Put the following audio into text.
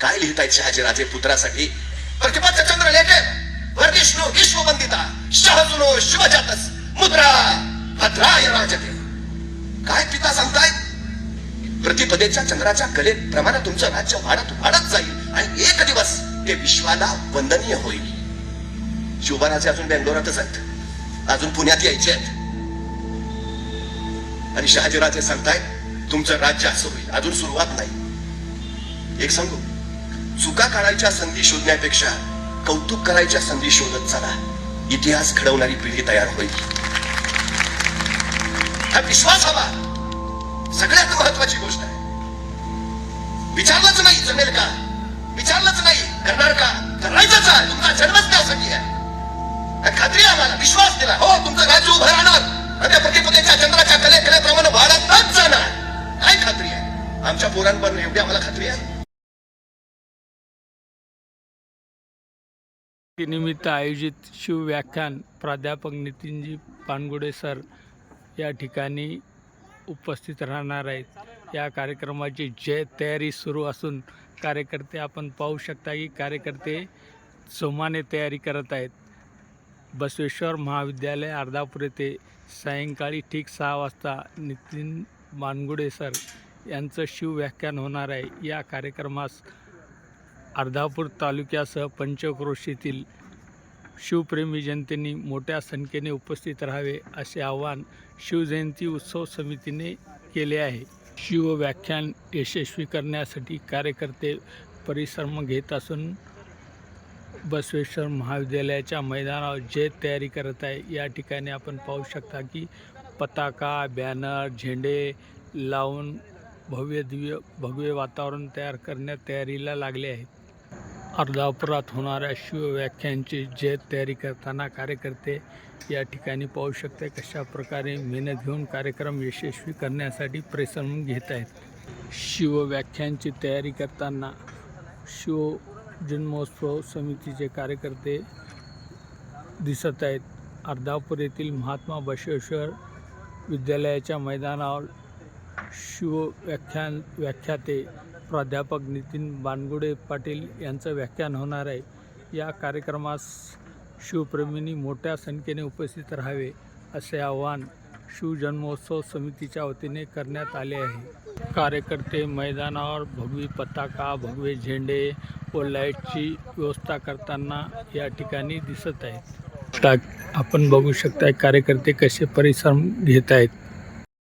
काय लिहितायत शहाजीराजे पुत्रासाठी? प्रतिपन्न चंद्र लेखे विश्व विश्ववंदिता शहजुनो शिवजातस मुद्रा भद्राय राजते. काय पिता सांगतायत? प्रतिपदेच्या चंद्राच्या कलेप्रमाणे तुमचं राज्य वाढत वाढत जाईल आणि एक दिवस ते विश्वाला वंदनीय होईल. शिवबाराचे अजून बेंगलोरातच आहेत. अजून पुण्यात यायचे आहेत. आणि शहाजीराजे सांगतायत तुमचं राज्य असं होईल. अजून सुरुवात नाही. एक सांगू? चुका काढायच्या संधी शोधण्यापेक्षा कौतुक करायच्या संधी शोधत चला. इतिहास घडवणारी पिढी तयार होईल. हा विश्वास हवा. सगळ्यात महत्वाची गोष्ट आहे. विचारलंच नाही जमेल का? विचारलंच नाही करणार का? करायचंच आहे. तुमचा जन्मच त्यासाठी आहे. खात्री आम्हाला. विश्वास दिला. हो तुमचं राज्य उभं राहणार. आणि त्या प्रतिपदेच्या चंद्राच्या कले कलेप्रमाणे वाढतच जाणार. काय खात्री आहे? आमच्या पोरांवर एवढी आम्हाला खात्री आहे? निमित्त आयोजित शिवव्याख्यान प्राध्यापक नितीनजी पानगुडे सर या ठिकाणी उपस्थित राहणार आहेत. या कार्यक्रमाची जय तयारी सुरू असून कार्यकर्ते आपण पाहू शकता की कार्यकर्ते जोमाने तयारी करत आहेत. बसवेश्वर महाविद्यालय अर्धापूर येथे सायंकाळी ठीक सहा वाजता नितीन मानगुडे सर यांचं शिवव्याख्यान होणार आहे. या कार्यक्रमास अर्धापूर तालुक्यासह पंचक्रोशीतील शिवप्रेमी जनतेने मोठ्या संख्येने उपस्थित राहावे असे आवाहन शिवजयंती उत्सव समितीने केले आहे. शिवव्याख्यान यशस्वी करण्यासाठी कार्यकर्ते परिश्रम घेत असून बसवेश्वर महाविद्यालयाच्या मैदानावर जे तयारी करत आहे. या ठिकाणी आपण पाहू शकता की पताका बॅनर झेंडे लावून भव्य दिव्य भव्य वातावरण तयार करण्यात तयारीला लागले आहेत. अर्धापुरात होणाऱ्या शिवव्याख्यांची जे तयारी करताना कार्यकर्ते या ठिकाणी पाहू शकते कशा प्रकारे मेहनत घेऊन कार्यक्रम यशस्वी करण्यासाठी परिश्रम घेत आहेत. शिवव्याख्यांची तयारी करताना शिव जन्मोत्सव समितीचे कार्यकर्ते दिसत आहेत. अर्धापूर येथील महात्मा बसवेश्वर विद्यालयाच्या मैदानावर शिवव्याख्यान व्याख्याते प्राध्यापक नितीन बानगुडे पाटील यांचं व्याख्यान होणार आहे. या कार्यक्रमास शिवप्रेमींनी मोठ्या संख्येने उपस्थित राहावे असे आवाहन शिवजन्मोत्सव समितीच्या वतीने करण्यात आले आहे. कार्यकर्ते मैदानावर भगवी पताका भगवे झेंडे व लाईटची व्यवस्था करताना या ठिकाणी दिसत आहेत. आपण बघू शकता कार्यकर्ते कसे परिश्रम घेत आहेत